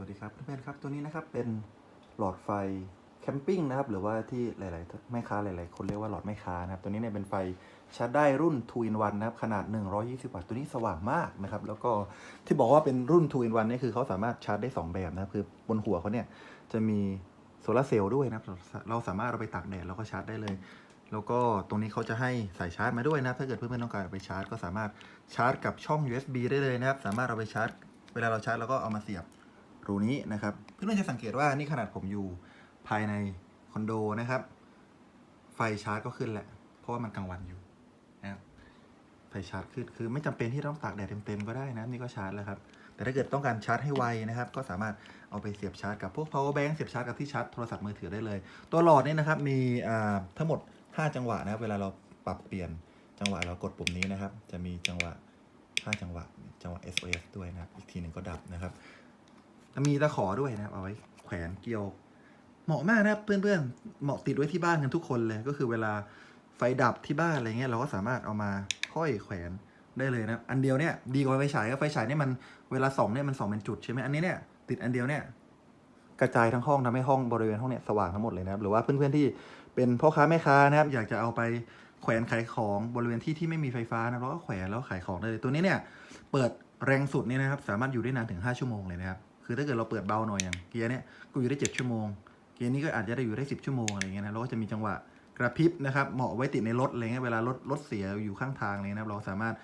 วัสดีครับเพื่อนๆครับตัวนี้นะครับเป็นหลอดไฟแคมปิ้งนะครับหรือว่าที่หลายๆแม่ค้าหลายๆ คนเรียกว่าหลอดแม่ค้านะครับตัวนี้เนี่ยเป็นไฟชาร์จได้รุ่น2 in 1นะครับขนาด 120 วัตต์ตัวนี้สว่างมากนะครับแล้วก็ที่บอกว่าเป็นรุ่น2 in 1นี่คือเขาสามารถชาร์จได้ 2 แบบนะครับคือบนหัวเขาเนี่ยจะมีโซลาเซลล์ด้วยนะครับเราสามารถเอาไปตากแดดแล้วก็ชาร์จได้เลย แล้วก็ตรงนี้เขาจะให้สายชาร์จมาด้วยนะถ้าเกิดเพื่อนๆต้องการไปชาร์จ ก็สามารถชาร์จกับช่อง USB ได้เลยนะครับสามารถเอาไปชาร์จ เวลาเราชาร์จเราก็เอามาเสียบ รูนี้นะครับ เพื่อนๆจะสังเกตว่านี่ขนาดผมอยู่ภายในคอนโดนะครับ ไฟชาร์จก็ขึ้นแหละ เพราะว่ามันกลางวันอยู่นะครับไฟชาร์จขึ้นคือไม่จำเป็นที่ต้องตากแดดเต็มๆก็ได้นะนี่ก็ชาร์จแล้วครับ แต่ถ้าเกิดต้องการชาร์จให้ไวนะครับ ก็สามารถเอาไปเสียบชาร์จกับพวก power bank เสียบชาร์จกับที่ชาร์จโทรศัพท์มือถือได้เลย ตัวหลอดนี่นะครับมีทั้งหมด 5 จังหวะนะครับเวลาเราปรับเปลี่ยนจังหวะเรากดปุ่มนี้นะครับ จะมีจังหวะ 5 จังหวะ จังหวะ SOS ด้วยนะครับ อีกทีหนึ่งก็ดับนะครับ มีตะขอด้วยนะครับเอาไว้แขวนเกี่ยว เหมาะมากนะครับเพื่อนๆเหมาะติดไว้ที่บ้านกันทุกคนเลยก็คือเวลาไฟดับที่บ้านอะไรเงี้ยเราก็สามารถเอามาห้อยแขวนได้เลยนะอันเดียวเนี่ยดีกว่าไฟฉายก็ไฟฉายเนี่ยมันเวลาส่องเนี่ยมันส่องเป็นจุดใช่ไหมอันนี้เนี่ยติดอันเดียวเนี่ยกระจายทั้งห้องทำให้ห้องบริเวณห้องเนี่ยสว่างทั้งหมดเลยนะครับหรือว่าเพื่อนๆที่เป็นพ่อค้าแม่ค้านะครับอยากจะเอาไปแขวนขายของบริเวณที่ที่ไม่มีไฟฟ้านะเราก็แขวนแล้วขายของได้เลยตัวนี้เนี่ยเปิดแรงสุดเนี่ยนะครับสามารถอยู่ได้นานถึง 5 ชั่วโมงเลยนะครับ คือถ้าเกิดเราเปิดเบาหน่อยอย่างเกียร์เนี่ยก็อยู่ได้ 7 ชั่วโมง เกียร์นี้ก็อาจจะได้อยู่ได้ 10 ชั่วโมงอะไรเงี้ยนะเราก็จะมีจังหวะกระพริบนะครับเหมาะไว้ติดในรถอะไรเงี้ยเวลารถรถเสียอยู่ข้างทางเลยนะครับเราสามารถ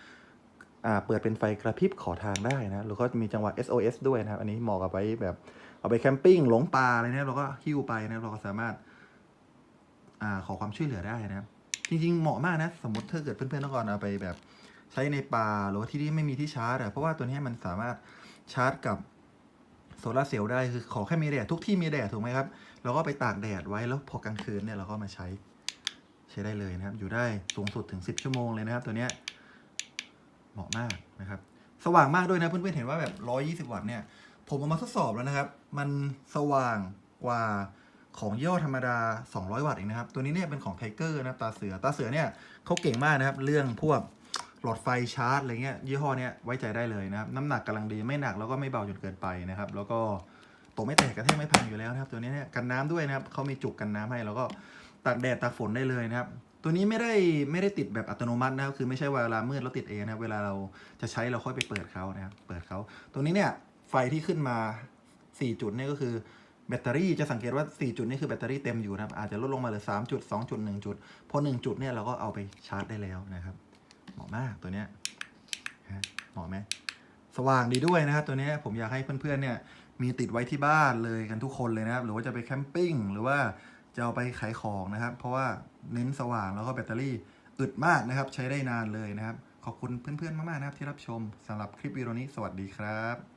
อ่าเปิดเป็นไฟกระพริบขอทางได้นะแล้วก็จะมีจังหวะ SOS ด้วยนะครับ อันนี้เหมาะกับไว้แบบเอาไปแคมปิ้งหลงป่าอะไรเนี่ยเราก็หิ้วไปนะเราก็สามารถอ่าขอความช่วยเหลือได้นะครับจริงๆ เหมาะมากนะ สมมติถ้าเกิดเพื่อนๆต้องการเอาไปแบบใช้ในป่าหรือว่าที่ที่ไม่มีที่ชาร์จอะเพราะว่าตัวนี้มันสามารถชาร์จกับ โซลาเซลล์ได้คือขอแค่มีแดดทุกที่มีแดดถูกไหมครับเราก็ไปตากแดดไว้แล้วพอกลางคืนเนี่ยเราก็มาใช้ใช้ได้เลยนะครับ อยู่ได้สูงสุดถึง 10 ชั่วโมงเลยนะครับ ตัวเนี้ยเหมาะมากนะครับ สว่างมากด้วยนะเพื่อนๆเห็นว่าแบบ 120 วัตต์เนี่ย ผมเอามาทดสอบแล้วนะครับ มันสว่างกว่าของย่อธรรมดา 200 วัตต์เองนะครับ ตัวนี้เนี่ยเป็นของไทเกอร์นะครับตาเสือตาเสือเนี่ยเขาเก่งมากนะครับ เรื่องพวก ลอดไฟชาร์จอะไรเงี้ยยี่ห้อเนี้ยไว้ใจได้เลยนะครับน้ำหนักกำลังดีไม่หนักแล้วก็ไม่เบาจนเกินไปนะครับ แล้วก็ตกไม่แตกกระแทกไม่พังอยู่แล้วนะครับ ตัวนี้เนี่ยกันน้ำด้วยนะครับเขามีจุกกันน้ำให้แล้วก็ตากแดดตากฝนได้เลยนะครับ ตัวนี้ไม่ได้ไม่ได้ติดแบบอัตโนมัตินะครับคือไม่ใช่ว่าเวลามืดแล้วติดเองนะครับเวลาเราจะใช้เราค่อยไปเปิดเขานะครับเปิดเขาตัวนี้เนี่ยไฟที่ขึ้นมา 4 จุดเนี่ยก็คือแบตเตอรี่จะสังเกตว่า 4 จุดนี่คือแบตเตอรี่เต็มอยู่นะครับอาจจะลดลงมาเหลือ3จุด2จุด1จุดพอ1จุดเนี่ยเราก็เอาไปชาร์จได้แล้วนะครับ เหมาะมากตัวเนี้ยฮะเหมาะไหมสว่างดีด้วยนะครับตัวนี้ผมอยากให้เพื่อนๆเนี่ยมีติดไว้ที่บ้านเลยกันทุกคนเลยนะครับ หรือว่าจะไปแคมปิ้งหรือว่าจะเอาไปขายของนะครับ เพราะว่าเน้นสว่างแล้วก็แบตเตอรี่อึดมากนะครับ ใช้ได้นานเลยนะครับ ขอบคุณเพื่อนๆมากๆนะครับที่รับชมสำหรับคลิปวิดีโอนี้สวัสดีครับ